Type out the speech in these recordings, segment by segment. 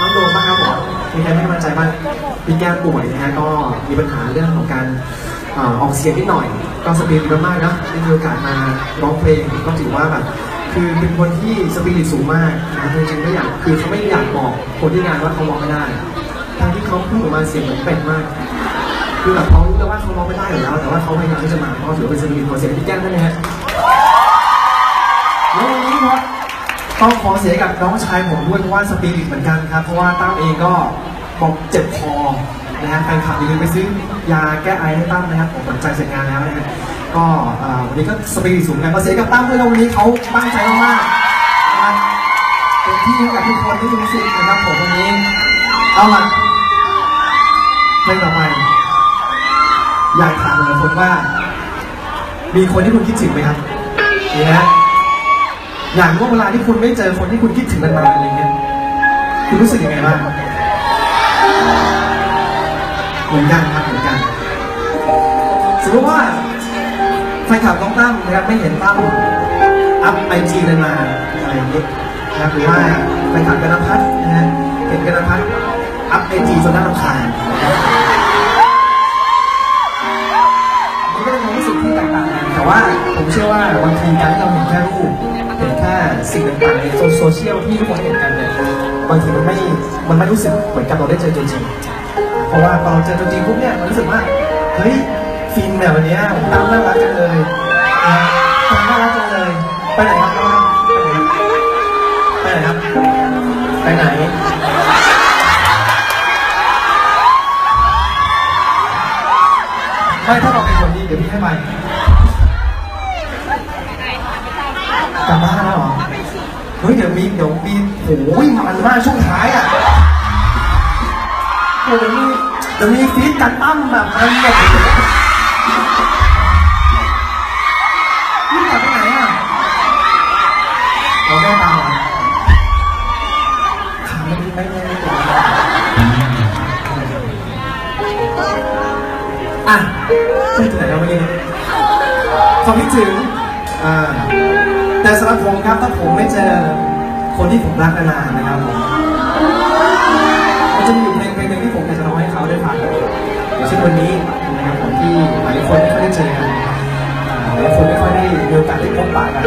น้องโดมบ้างครับผมมีใครให้กำลังใจบ้างพี่แก้มป่วยนะฮะก็มีปัญหาเรื่องของการเอ่อออกเสียงนิดหน่อย ก็สปีดดีมากๆนะได้มีโอกาสมาร้องเพลงก็ถือว่าแบบคือเป็นคนที่สปิริตสูงมากนะจริงๆไม่อยากคือเขาไม่อยากบอกคนที่งานว่าเขาร้องไม่ได้ทางที่เขาพูดออกมาเสียงเหมือนเป็ดมาก คือแบบเขารู้แล้วว่าเขาร้องไม่ได้อยู่แล้ว แต่ว่าเขาพยายามที่จะมาเพราะถือว่าเป็นสปิริตของเสียงพี่แก้มได้ไหมฮะแล้ววันนี้ครับ ต้องขอเสียกับน้องชายผมด้วยเพราะว่าสปิริตเหมือนกันครับ เพราะว่าตั้มเองก็บอกเจ็บคอนะฮะแฟนคลับอย่าลืมไปซื้อยาแก้ไอให้ตั้มนะครับผมสนใจเสร็จงานแล้วนะฮะก็วันนี้ก็สปิริตสูงกันก็เสียกับตั้มด้วยวันนี้เขาตั้งใจมากๆนะครับเป็นที่ให้กับทุกคนที่มีสิทธิ์นะครับผมวันนี้เอาละเพลงต่อไปอยากถามหลายคนว่า มีคนที่คุณคิดถึงไหมครับนี่นะ อย่างว่าเวลาที่คุณไม่เจอคนที่คุณคิดถึงนานๆอะไรเงี้ยคุณรู้สึกยังไงบ้างเหมือนกันครับเหมือนกันสมมติว่าแฟนคลับน้องตั้มนะครับไม่เห็นตั้มอัพไอจีนานๆอะไรอย่างเงี้ยนะครับหรือว่าแฟนคลับกันพัฒนะฮะเห็นกันพัฒอัพไอจีจนน่ารำคาญมันก็เป็นความรู้สึกที่แตกต่างกันแต่ว่าผมเชื่อว่าบางทีการที่เราเห็นแค่รูป เห็นแค่สิ่งต่างๆในโซเชียลที่ทุกคนเห็นกันเนี่ยบางทีมันไม่ มันไม่รู้สึกเหมือนกับเราได้เจอตัวจริง เพราะว่าพอเราเจอตัวจริงปุ๊บเนี่ยมันรู้สึกว่าเฮ้ยฟินแบบนี้ตามน่ารักจังเลยนะตามน่ารักจังเลย ไปไหนครับไปไหนครับไปไหนไม่ถ้าบอกเป็นคนดีเดี๋ยวพี่ให้ไป กลับบ้านแล้วเหรอเฮ้ยเดี๋ยวมีเดี๋ยวมีโอ้ยมันมากช่วงท้ายอะโอ้เดี๋ยวมีเดี๋ยวมีฟีดกันตั้มแบบมันแบบนี่กลับไปไหนอะเราแม่ตามเหรอถาไม่ไม่ไม่ไม่ตัวอะไปถึงไหนแล้วเมื่อกี้ความคิดถึงอ่า แต่สำหรับผมครับถ้าผมไม่เจอคนที่ผมรักนานๆนะครับผมมันจะมีอยู่เพลงเพลงหนึ่งที่ผมอยากจะร้องให้เขาได้ฟังอย่งเช่นวันนี้นะครับผมที่หลายคนไม่ค่อยได้เจอกันหลายคนไม่ค่อยได้มีโอกาสได้พบปะกัน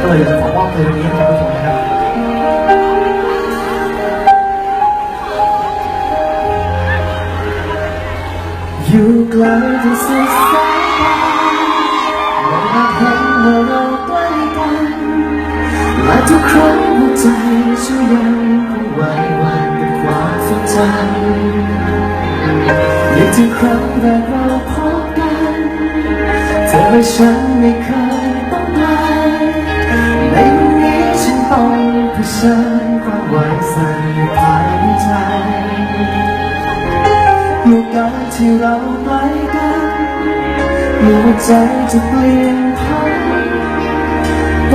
ก็เลยอยากจะขอมอบเพลงนี้ให้กับทุกคนนะครับอยู่ไกลที่สุด และทุกครั้งหัวใจฉันยังคงไหวหวั่นกับความทรงจำนึกครั้งแรกเราพบกันเธอและฉันไม่เคยต้องไกลในวันนี้ฉันต้องเผชิญความไหวสั่นภายในใจเมื่อการที่เราใกล้กันเมื่อหัวใจจะเปลี่ยนพันไป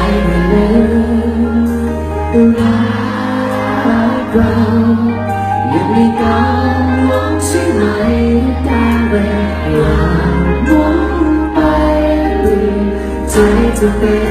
รักเรายังมีการหวังใช่ไหมกาเวลามองไปดีใจจะเป็น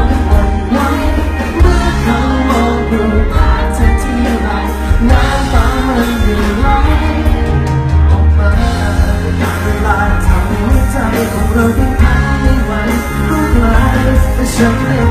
something